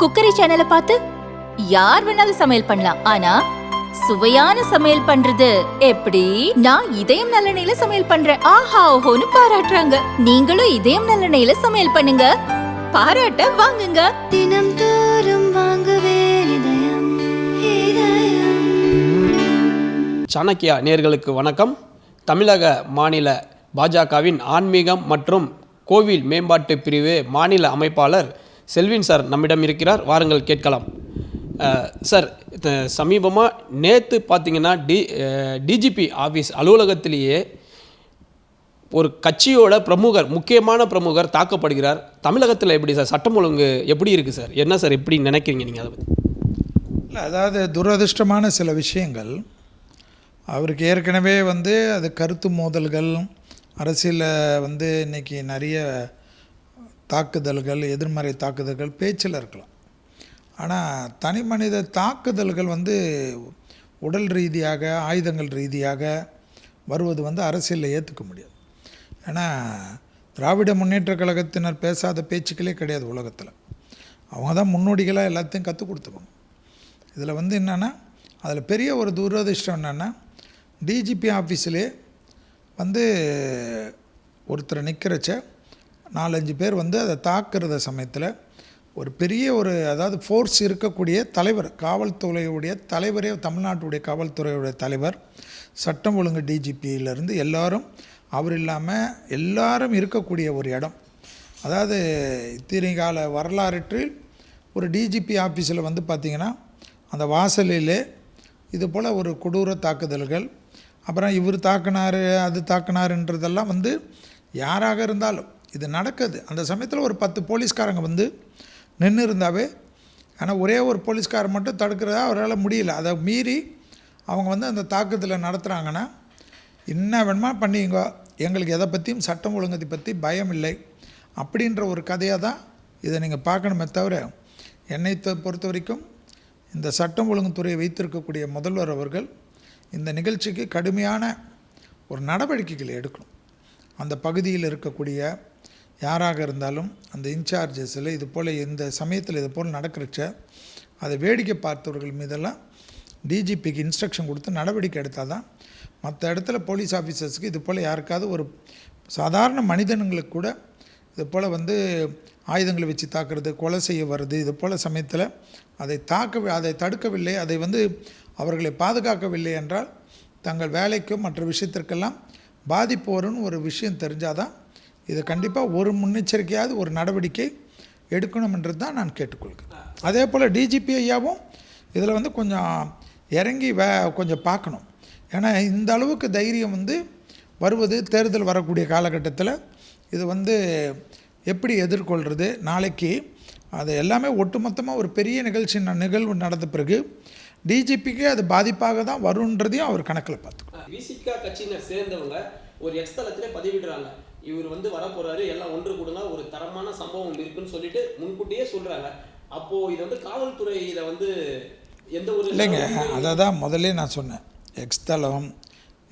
Cookery சேனலை பார்த்து யார் வேணாலும் சமையல் பண்ணலாம். ஆனா சுவையான சமையல் பண்றது எப்படி? நான் இதயம் நல்லெண்ணெயில சமையல் பண்றேன். ஆஹா ஓஹோன்னு பாராட்டுறாங்க. நீங்களும் இதயம் நல்லெண்ணெயில சமையல் பண்ணுங்க. பாராட்ட வாங்குங்க. தினம் தோறும் வாங்குவே இதயம் இதயம். சாணக்கியா நேர்களுக்கு வணக்கம். தமிழக மாநில பாஜகவின் ஆன்மீகம் மற்றும் கோவில் மேம்பாட்டு பிரிவு மாநில அமைப்பாளர் செல்வின் சார் நம்மிடம் இருக்கிறார். வாருங்கள் கேட்கலாம். சார் சமீபமாக நேற்று பார்த்தீங்கன்னா டி டிஜிபி ஆஃபீஸ் அலுவலகத்திலேயே ஒரு கட்சியோட பிரமுகர் முக்கியமான பிரமுகர் தாக்கப்படுகிறார். தமிழகத்தில் எப்படி சார்? சட்டம் ஒழுங்கு எப்படி இருக்குது சார்? என்ன சார்? எப்படி நினைக்கிறீங்க நீங்கள் அதை பற்றி இல்லை அதாவது துரதிர்ஷ்டமான சில விஷயங்கள். அவருக்கு ஏற்கனவே வந்து அது கருத்து மோதல்கள் அரசியலில் வந்து இன்னைக்கு நிறைய தாக்குதல்கள் எதிர்மறை தாக்குதல்கள் பேச்சில் இருக்கலாம். ஆனால் தனி மனித தாக்குதல்கள் வந்து உடல் ரீதியாக ஆயுதங்கள் ரீதியாக வருவது வந்து அரசியலில் ஏற்றுக்க முடியாது. ஏன்னா திராவிட முன்னேற்ற கழகத்தினர் பேசாத பேச்சுக்களே கிடையாது உலகத்தில். அவங்க தான் முன்னோடிகளாக எல்லாத்தையும் கற்றுக் கொடுத்துக்கணும். இதில் வந்து என்னென்னா அதில் பெரிய ஒரு துரதிர்ஷ்டம் என்னென்னா டிஜிபி ஆஃபீஸிலே வந்து ஒருத்தரை நிற்கிறச்ச நாலஞ்சு பேர் வந்து அதை தாக்குறத சமயத்தில் ஒரு பெரிய ஒரு அதாவது ஃபோர்ஸ் இருக்கக்கூடிய தலைவர் காவல்துறையுடைய தலைவரே தமிழ்நாட்டுடைய காவல்துறையுடைய தலைவர் சட்டம் ஒழுங்கு டிஜிபியிலேருந்து எல்லாரும் அவர் இல்லாமல் எல்லாரும் இருக்கக்கூடிய ஒரு இடம். அதாவது இத்தனை வரலாற்றில் ஒரு டிஜிபி ஆஃபீஸில் வந்து பார்த்திங்கன்னா அந்த வாசலிலே இது போல் ஒரு கொடூர தாக்குதல்கள் அப்புறம் இவர் தாக்குனார் அது தாக்குனாருன்றதெல்லாம் வந்து யாராக இருந்தாலும் இது நடக்குது. அந்த சமயத்தில் ஒரு பத்து போலீஸ்காரங்க வந்து நின்று இருந்தாவே ஆனால் ஒரே ஒரு போலீஸ்காரர் மட்டும் தடுக்கிறதா அவரால் முடியல. அதை மீறி அவங்க வந்து அந்த தாக்குதலில் நடத்துகிறாங்கன்னா என்ன வேணுமா பண்ணிங்க? எங்களுக்கு எதை பற்றியும் சட்டம் ஒழுங்கத்தை பற்றி பயம் இல்லை. அப்படின்ற ஒரு கதையாக தான் இதை நீங்கள் பார்க்கணுமே தவிர என்னை த- பொறுத்த வரைக்கும் இந்த சட்டம் ஒழுங்குத்துறையை வைத்திருக்கக்கூடிய முதல்வர் அவர்கள் இந்த நிகழ்ச்சிக்கு கடுமையான ஒரு நடவடிக்கைகளை எடுக்கணும். அந்த பகுதியில் இருக்கக்கூடிய யாராக இருந்தாலும் அந்த இன்சார்ஜஸில் இது போல் இந்த சமயத்தில் இது போல் நடக்கிறச்ச அதை வேடிக்கை பார்த்தவர்கள் மீதெல்லாம் டிஜிபிக்கு இன்ஸ்ட்ரக்ஷன் கொடுத்து நடவடிக்கை எடுத்தால் தான் மற்ற இடத்துல போலீஸ் ஆஃபீஸர்ஸ்க்கு இது போல் யாருக்காவது ஒரு சாதாரண மனிதனுங்களுக்கு கூட இது போல் வந்து ஆயுதங்களை வச்சு தாக்குறது கொலை செய்ய வருது இது போல் சமயத்தில் அதை தாக்க அதை தடுக்கவில்லை அதை வந்து அவர்களை பாதுகாக்கவில்லை என்றால் தங்கள் வேலைக்கும் மற்ற விஷயத்திற்கெல்லாம் பாதிப்பு வரும்னு ஒரு விஷயம் தெரிஞ்சாதான் இது கண்டிப்பாக ஒரு முன்னெச்சரிக்கையாவது ஒரு நடவடிக்கை எடுக்கணும்ன்றது தான் நான் கேட்டுக்கொள்கிறேன். அதே போல் டிஜிபி ஐயாவும் இதில் வந்து கொஞ்சம் இறங்கி வே கொஞ்சம் பார்க்கணும். ஏன்னா இந்த அளவுக்கு தைரியம் வந்து வருவது தேர்தல் வரக்கூடிய காலகட்டத்தில் இது வந்து எப்படி எதிர்கொள்கிறது நாளைக்கு அது எல்லாமே ஒட்டுமொத்தமாக ஒரு பெரிய நிகழ்ச்சி ந- நிகழ்வு நடந்த பிறகு டிஜிபிக்கு அது பாதிப்பாக தான் வருன்றதையும் அவர் கணக்கில் பார்த்துக்கணும். விசிகா கட்சியினர் சேர்ந்தவங்க ஒரு எக்ஸ்தலத்திலே பதிவிடுறாங்க. இவர் வந்து வரப்போறாரு எல்லாம் ஒன்று கூடுங்க ஒரு தரமான சம்பவம் இருக்குன்னு சொல்லிட்டு முன்கூட்டியே சொல்றாங்க. அப்போ இது வந்து காவல்துறை இதை வந்து எந்த ஒரு இல்லைங்க அதை தான் முதல்ல நான் சொன்னேன். எக்ஸ் தளம்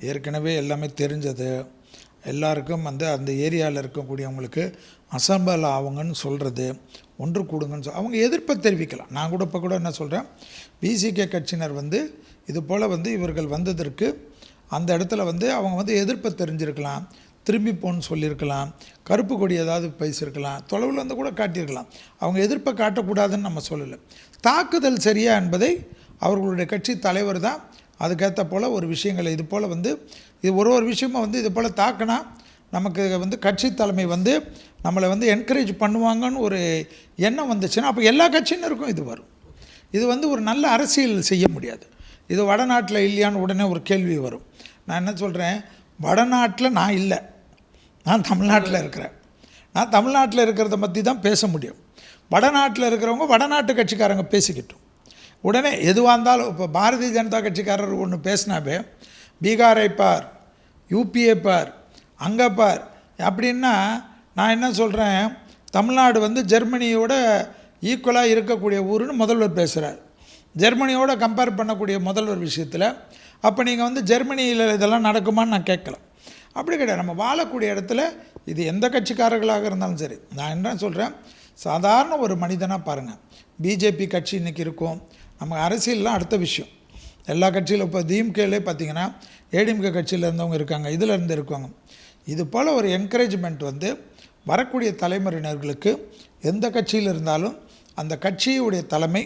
ஏற்கனவே எல்லாமே தெரிஞ்சது. எல்லாருக்கும் வந்து அந்த ஏரியாவில் இருக்கக்கூடியவங்களுக்கு அசம்பல் ஆகுங்கன்னு சொல்கிறது ஒன்று கூடுங்கன்னு சொல் அவங்க எதிர்ப்பை தெரிவிக்கலாம். நான் கூட இப்போ கூட என்ன சொல்கிறேன் பிசிகே கட்சியினர் வந்து இது போல் வந்து இவர்கள் வந்ததற்கு அந்த இடத்துல வந்து அவங்க வந்து எதிர்ப்பை தெரிஞ்சிருக்கலாம். திரும்பி போன்னு சொல்லியிருக்கலாம். கருப்பு கொடி ஏதாவது பேசியிருக்கலாம். தொலைவில் வந்து கூட காட்டியிருக்கலாம். அவங்க எதிர்ப்பை காட்டக்கூடாதுன்னு நம்ம சொல்லலை. தாக்குதல் சரியா என்பதை அவர்களுடைய கட்சி தலைவர் தான் அதுக்கேற்ற போல் ஒரு விஷயங்களை இது போல் வந்து இது ஒரு ஒரு விஷயமும் வந்து இது போல் தாக்கினா நமக்கு வந்து கட்சி தலைமை வந்து நம்மளை வந்து என்கரேஜ் பண்ணுவாங்கன்னு ஒரு எண்ணம் வந்துச்சுன்னா அப்போ எல்லா கட்சியினருக்கும் இது வரும். இது வந்து ஒரு நல்ல அரசியல் செய்ய முடியாது. இது வடநாட்டில் இல்லையான்னு உடனே ஒரு கேள்வி வரும். நான் என்ன சொல்கிறேன் வடநாட்டில் நான் இல்லை. நான் தமிழ்நாட்டில் இருக்கிறேன். நான் தமிழ்நாட்டில் இருக்கிறத பற்றி தான் பேச முடியும். வடநாட்டில் இருக்கிறவங்க வடநாட்டு கட்சிக்காரங்க பேசிக்கிட்டோம். உடனே எதுவாக இருந்தாலும் இப்போ பாரதிய ஜனதா கட்சிக்காரர் ஒன்று பேசினாவே பீகாரை பார் யூபிஏ பார் அங்கே பார் அப்படின்னா நான் என்ன சொல்கிறேன் தமிழ்நாடு வந்து ஜெர்மனியோட ஈக்குவலாக இருக்கக்கூடிய ஊருன்னு முதல்வர் பேசுகிறார் ஜெர்மனியோட கம்பேர் பண்ணக்கூடிய முதல்வர் விஷயத்தில் அப்போ நீங்கள் வந்து ஜெர்மனியில் இதெல்லாம் நடக்குமான்னு நான் கேட்கல. அப்படி கிடையாது. நம்ம வாழக்கூடிய இடத்துல இது எந்த கட்சிக்காரர்களாக இருந்தாலும் சரி. நான் என்ன சொல்கிறேன் சாதாரண ஒரு மனிதனாக பாருங்கள் பிஜேபி கட்சி இன்றைக்கி இருக்கும். நம்ம அரசியல்லாம் அடுத்த விஷயம். எல்லா கட்சியிலும் இப்போ டிஎம்கேலே பார்த்தீங்கன்னா ஏடிஎம்கே கட்சியில் இருந்தவங்க இருக்காங்க. இதில் இருந்து இருக்காங்க. இது போல் ஒரு என்கரேஜ்மெண்ட் வந்து வரக்கூடிய தலைமுறையினர்களுக்கு எந்த கட்சியில் இருந்தாலும் அந்த கட்சியுடைய தலைமை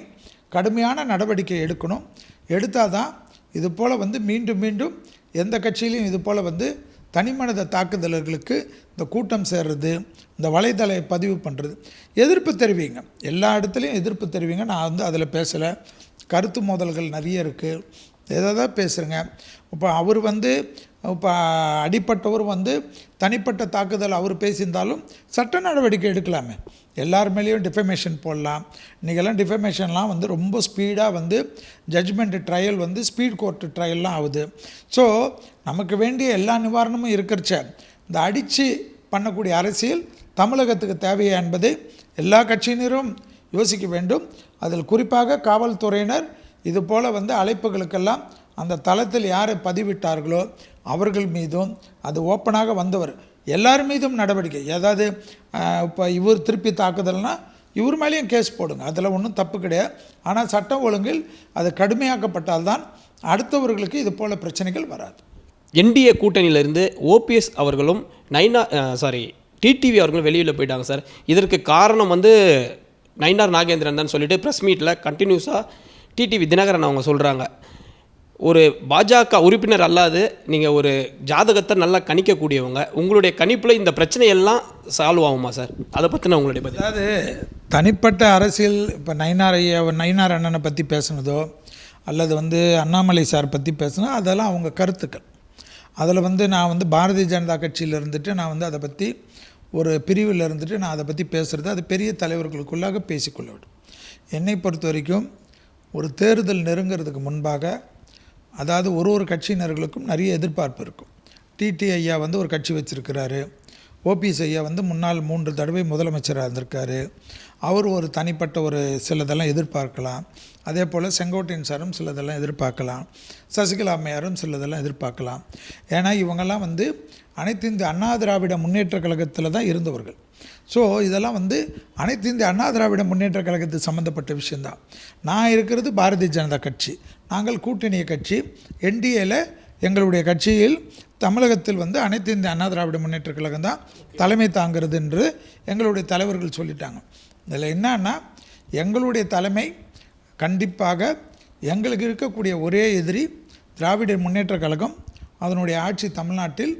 கடுமையான நடவடிக்கை எடுக்கணும். எடுத்தால் தான் இது போல் வந்து மீண்டும் மீண்டும் எந்த கட்சியிலையும் இது போல் வந்து தனிமனித தாக்குதலர்களுக்கு இந்த கூட்டம் சேர்றது இந்த வலைதளை பதிவு பண்ணுறது எதிர்ப்பு தெரிவிங்க. எல்லா இடத்துலையும் எதிர்ப்பு தெரிவிங்க. நான் வந்து அதில் பேசலை. கருத்து மோதல்கள் நிறைய இருக்குது எதாவது தான் பேசுகிறேங்க இப்போ அவர் வந்து இப்போ அடிப்பட்டவர் வந்து தனிப்பட்ட தாக்குதல் அவர் பேசியிருந்தாலும் சட்ட நடவடிக்கை எடுக்கலாமே. எல்லார் மேலேயும் டிஃபமேஷன் போடலாம். இன்றைக்கெல்லாம் டிஃபமேஷன்லாம் வந்து ரொம்ப ஸ்பீடாக வந்து ஜட்ஜ்மெண்ட் ட்ரையல் வந்து ஸ்பீட் கோர்ட்டு ட்ரையல்லாம் ஆகுது. ஸோ நமக்கு வேண்டிய எல்லா நிவாரணமும் இருக்கிறச்ச. இந்த அடித்து பண்ணக்கூடிய அரசியல் தமிழகத்துக்கு தேவையா என்பதை எல்லா கட்சியினரும் யோசிக்க வேண்டும். அதில் குறிப்பாக காவல்துறையினர் இது போல் வந்து அழைப்புகளுக்கெல்லாம் அந்த தளத்தில் யாரை பதிவிட்டார்களோ அவர்கள் மீதும் அது ஓப்பனாக வந்தவர். எல்லார் மீதும் நடவடிக்கை. ஏதாவது இப்போ இவர் திருப்பி தாக்குதல்னா இவர் மேலேயும் கேஸ் போடுங்க. அதில் ஒன்றும் தப்பு கிடையாது. ஆனால் சட்டம் ஒழுங்கில் அது கடுமையாக்கப்பட்டால்தான் அடுத்தவர்களுக்கு இது போல் பிரச்சனைகள் வராது. என்டிஏ கூட்டணியிலிருந்து ஓபிஎஸ் அவர்களும் நைனா சாரி டிடிவி அவர்களும் வெளியில் போயிட்டாங்க சார். இதற்கு காரணம் வந்து நைனார் நாகேந்திரன் தான் சொல்லிட்டு ப்ரெஸ் மீட்டில் கண்டினியூஸாக டிடிவி தினகரன் அவங்க சொல்கிறாங்க ஒரு பாஜக உறுப்பினர் அல்லாது நீங்கள் ஒரு ஜாதகத்தை நல்லா கணிக்கக்கூடியவங்க உங்களுடைய கணிப்பில் இந்த பிரச்சனையெல்லாம் சால்வ் ஆகுமா சார்? அதை பற்றின உங்களுடைய பதில். அதாவது தனிப்பட்ட அரசியல் இப்போ நயினார் ஐயா நயினார் அண்ணனை பற்றி பேசுனதோ அல்லது வந்து அண்ணாமலை சார் பற்றி பேசுனதோ அதெல்லாம் அவங்க கருத்துக்கள். அதில் வந்து நான் வந்து பாரதிய ஜனதா கட்சியில் இருந்துட்டு நான் வந்து அதை பற்றி ஒரு பிரிவில் இருந்துட்டு நான் அதை பற்றி பேசுகிறது அது பெரிய தலைவர்களுக்குள்ளாக பேசிக்கொள்ள வேண்டும். என்னை பொறுத்த வரைக்கும் ஒரு தேர்தல் நெருங்கிறதுக்கு முன்பாக அதாவது ஒரு ஒரு கட்சியினர்களுக்கும் நிறைய எதிர்பார்ப்பு இருக்கும். டிடி ஐயா வந்து ஒரு கட்சி வச்சுருக்கிறாரு. ஓபிஎஸ் ஐயா வந்து முன்னாள் மூன்று தடவை முதலமைச்சராக இருந்திருக்காரு. அவர் ஒரு தனிப்பட்ட ஒரு சிலதெல்லாம் எதிர்பார்க்கலாம். அதே போல் செங்கோட்டையன் சாரும் சிலதெல்லாம் எதிர்பார்க்கலாம். சசிகலா அம்மையாரும் சிலதெல்லாம் எதிர்பார்க்கலாம். ஏன்னா இவங்கெல்லாம் வந்து அனைத்து இந்த அண்ணா திராவிட முன்னேற்ற கழகத்தில் தான் இருந்தவர்கள். ஸோ இதெல்லாம் வந்து அனைத்து இந்திய அண்ணா திராவிட முன்னேற்ற கழகத்துக்கு சம்மந்தப்பட்ட விஷயந்தான் நான் இருக்கிறது பாரதிய ஜனதா கட்சி. நாங்கள் கூட்டணிய கட்சி என்டிஏல எங்களுடைய கட்சியில் தமிழகத்தில் வந்து அனைத்து இந்திய அண்ணா திராவிட முன்னேற்ற கழகம் தான் தலைமை தாங்கிறது என்று எங்களுடைய தலைவர்கள் சொல்லிட்டாங்க. இதில் என்னன்னா எங்களுடைய தலைமை கண்டிப்பாக எங்களுக்கு இருக்கக்கூடிய ஒரே எதிரி திராவிட முன்னேற்ற கழகம். அதனுடைய ஆட்சி தமிழ்நாட்டில்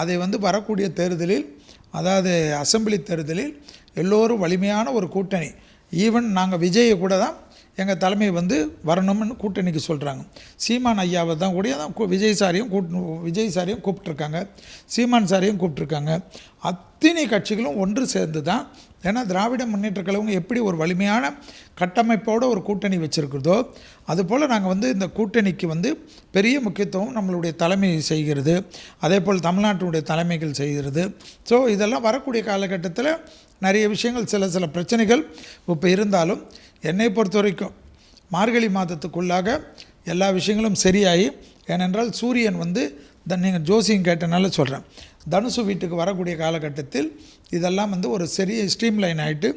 அதை வந்து வரக்கூடிய தேர்தலில் அதாவது அசம்பிளி தேர்தலில் எல்லோரும் வலிமையான ஒரு கூட்டணி. ஈவன் நாங்கள் விஜயை கூட தான் எங்கள் தலைமை வந்து வரணும்னு கூட்டணிக்கு சொல்கிறாங்க சீமான் ஐயாவை தான் கூட தான் விஜய் சாரையும் கூட்டு விஜய் சாரையும் கூப்பிட்ருக்காங்க சீமான் சாரையும் கூப்பிட்ருக்காங்க அத்தனை கட்சிகளும் ஒன்று சேர்ந்து தான் ஏன்னா திராவிட முன்னேற்ற கழகம் எப்படி ஒரு வலிமையான கட்டமைப்போடு ஒரு கூட்டணி வச்சுருக்கிறதோ அதுபோல் நாங்கள் வந்து இந்த கூட்டணிக்கு வந்து பெரிய முக்கியத்துவம் நம்மளுடைய தலைமை செய்கிறது. அதே போல் தமிழ்நாட்டினுடைய தலைமைகள் செய்கிறது. ஸோ இதெல்லாம் வரக்கூடிய காலகட்டத்தில் நிறைய விஷயங்கள் சில சில பிரச்சனைகள் இப்போ இருந்தாலும் என்னை பொறுத்த வரைக்கும் மார்கழி மாதத்துக்குள்ளாக எல்லா விஷயங்களும் சரியாகி ஏனென்றால் சூரியன் வந்து தன் நீங்கள் ஜோசியம் கேட்டனால சொல்கிறேன் தனுசு வீட்டுக்கு வரக்கூடிய காலகட்டத்தில் இதெல்லாம் வந்து ஒரு சரிய ஸ்ட்ரீம்லைன் ஆகிட்டு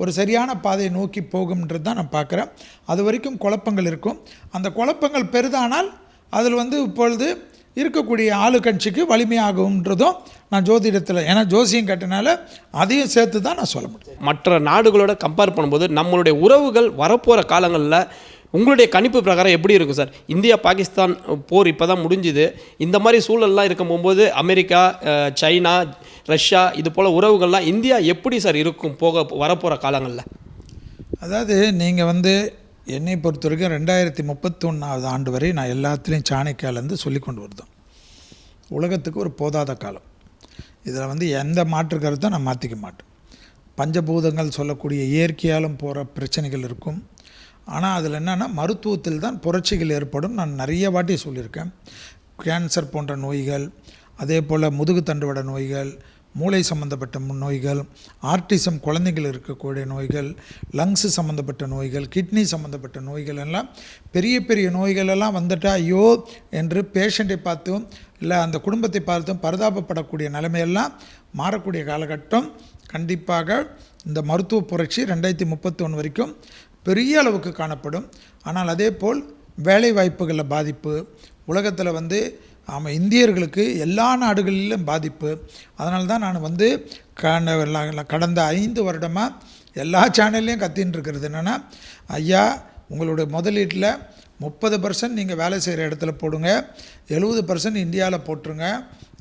ஒரு சரியான பாதையை நோக்கி போகும்ன்றது தான் நான் பார்க்குறேன். அது வரைக்கும் குழப்பங்கள் இருக்கும். அந்த குழப்பங்கள் பெரிதானால் அதில் வந்து இப்பொழுது இருக்கக்கூடிய ஆளுங்கட்சிக்கு வலிமையாகும்ன்றதும் நான் ஜோதிடத்தில் ஏன்னா ஜோசியம் கட்டினால அதையும் சேர்த்து தான் நான் சொல்ல முடியும். மற்ற நாடுகளோட கம்பேர் பண்ணும்போது நம்மளுடைய உறவுகள் வரப்போகிற காலங்களில் உங்களுடைய கணிப்பு பிரகாரம் எப்படி இருக்கும் சார்? இந்தியா பாகிஸ்தான் போர் இப்போ தான் முடிஞ்சுது. இந்த மாதிரி சூழல்லாம் இருக்கும் போகும்போது அமெரிக்கா சைனா ரஷ்யா இது போல் உறவுகள்லாம் இந்தியா எப்படி சார் இருக்கும் போக வரப்போகிற காலங்களில்? அதாவது நீங்கள் வந்து என்னை பொறுத்த வரைக்கும் ரெண்டாயிரத்தி முப்பத்தொன்னாவது ஆண்டு வரை நான் எல்லாத்துலேயும் சாணக்கியாலேருந்து சொல்லி கொண்டு வருதோம். உலகத்துக்கு ஒரு போதாத காலம். இதில் வந்து எந்த மாற்று கருத்தும் நான் மாற்றிக்க மாட்டேன். பஞ்சபூதங்கள் சொல்லக்கூடிய இயற்கையாலும் போகிற பிரச்சனைகள் இருக்கும். ஆனால் அதில் என்னென்னா மருத்துவத்தில் தான் புரட்சிகள் ஏற்படும். நான் நிறைய வாட்டி சொல்லியிருக்கேன். கேன்சர் போன்ற நோய்கள் அதே போல் முதுகு தண்டுவட நோய்கள் மூளை சம்மந்தப்பட்ட நோய்கள் ஆர்டிசம் குழந்தைகள் இருக்கக்கூடிய நோய்கள் லங்ஸு சம்மந்தப்பட்ட நோய்கள் கிட்னி சம்மந்தப்பட்ட நோய்கள் எல்லாம் பெரிய பெரிய நோய்கள் எல்லாம் வந்துட்டா ஐயோ என்று பேஷண்ட்டை பார்த்தும் இல்லை அந்த குடும்பத்தை பார்த்தும் பரிதாபப்படக்கூடிய நிலைமையெல்லாம் மாறக்கூடிய காலகட்டம். கண்டிப்பாக இந்த மருத்துவ புரட்சி ரெண்டாயிரத்தி முப்பத்தொன்று வரைக்கும் பெரிய அளவுக்கு காணப்படும். ஆனால் அதே போல் வேலை வாய்ப்புகளில் பாதிப்பு உலகத்தில் வந்து ஆமாம் இந்தியர்களுக்கு எல்லா நாடுகளிலும் பாதிப்பு. அதனால தான் நான் வந்து கட- கடந்த ஐந்து வருடமாக எல்லா சேனல்லையும் கத்தின்னு இருக்கிறது என்னென்னா ஐயா உங்களுடைய முதலீட்டில் முப்பது பர்சன்ட் நீங்கள் வேலை செய்கிற இடத்துல போடுங்க. எழுபது பர்சன்ட் இந்தியாவில் போட்டுருங்க.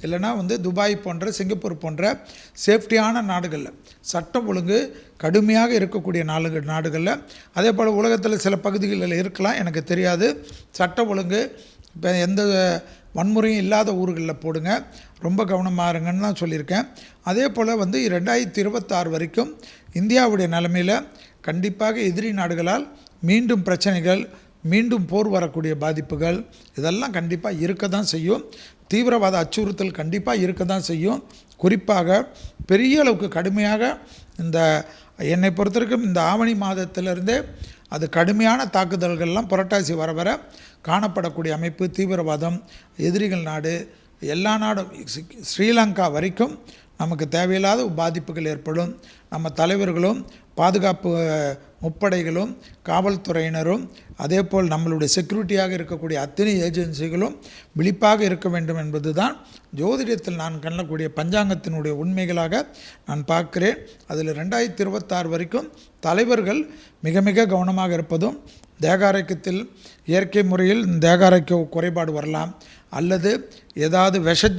இல்லைனா வந்து துபாய் போன்ற சிங்கப்பூர் போன்ற சேஃப்டியான நாடுகளில். சட்டம் ஒழுங்கு கடுமையாக இருக்கக்கூடிய நாடு நாடுகளில். அதே போல் உலகத்தில் சில பகுதிகளில் இருக்கலாம் எனக்கு தெரியாது. சட்ட ஒழுங்கு இப்போ எந்த வன்முறையும் இல்லாத ஊர்களில் போடுங்க. ரொம்ப கவனமாக இருங்கன்னு தான் சொல்லியிருக்கேன். அதே போல் வந்து ரெண்டாயிரத்தி இருபத்தாறு வரைக்கும் இந்தியாவுடைய நிலைமையில் கண்டிப்பாக எதிரி நாடுகளால் மீண்டும் பிரச்சனைகள் மீண்டும் போர் வரக்கூடிய பாதிப்புகள் இதெல்லாம் கண்டிப்பாக இருக்க தான் செய்யும். தீவிரவாத அச்சுறுத்தல் கண்டிப்பாக இருக்க தான் செய்யும். குறிப்பாக பெரிய அளவுக்கு கடுமையாக இந்த என்னை பொறுத்தவரைக்கும் இந்த ஆவணி மாதத்திலிருந்தே அது கடுமையான தாக்குதல்கள்லாம் புரட்டாசி வர வர காணப்படக்கூடிய அமைப்பு தீவிரவாதம் எதிரிகள் நாடு எல்லா நாடும் ஸ்ரீலங்கா வரைக்கும் நமக்கு தேவையில்லாத பாதிப்புகள் ஏற்படும். நம்ம தலைவர்களும் பாதுகாப்பு முப்படைகளும் காவல்துறையினரும் அதேபோல் நம்மளுடைய செக்யூரிட்டியாக இருக்கக்கூடிய அத்தனை ஏஜென்சிகளும் விழிப்பாக இருக்க வேண்டும் என்பது தான் ஜோதிடத்தில் நான் கண்ணக்கூடிய பஞ்சாங்கத்தினுடைய உண்மைகளாக நான் பார்க்கிறேன். அதில் ரெண்டாயிரத்தி இருபத்தாறு வரைக்கும் தலைவர்கள் மிக மிக கவனமாக இருப்பதும் தேகாரக்கியத்தில் இயற்கை முறையில் தேகாரைக்க குறைபாடு வரலாம். அல்லது ஏதாவது விஷ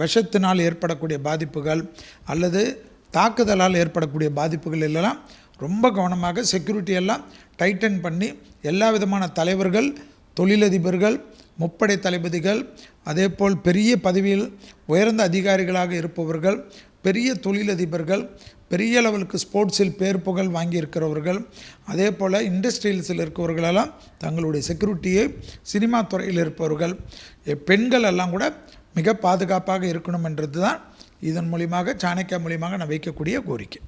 விஷத்தினால் ஏற்படக்கூடிய பாதிப்புகள் அல்லது தாக்குதலால் ஏற்படக்கூடிய பாதிப்புகள் எல்லாம் ரொம்ப கவனமாக செக்யூரிட்டி எல்லாம் டைட்டன் பண்ணி எல்லா விதமான தலைவர்கள் தொழிலதிபர்கள் முப்படை தளபதிகள் அதேபோல் பெரிய பதவியில் உயர்ந்த அதிகாரிகளாக இருப்பவர்கள் பெரிய தொழிலதிபர்கள் பெரிய லெவலுக்கு ஸ்போர்ட்ஸில் பேர் புகழ் வாங்கியிருக்கிறவர்கள் அதே போல் இண்டஸ்ட்ரியல்ஸில் இருக்கிறவர்களெல்லாம் தங்களுடைய செக்யூரிட்டியை சினிமா துறையில் இருப்பவர்கள். பெண்கள் எல்லாம் கூட மிக பாதுகாப்பாக இருக்கணும் என்றது தான் இதன் மூலியமாக சாணக்கியா மூலியமாக நான் வைக்கக்கூடிய கோரிக்கை.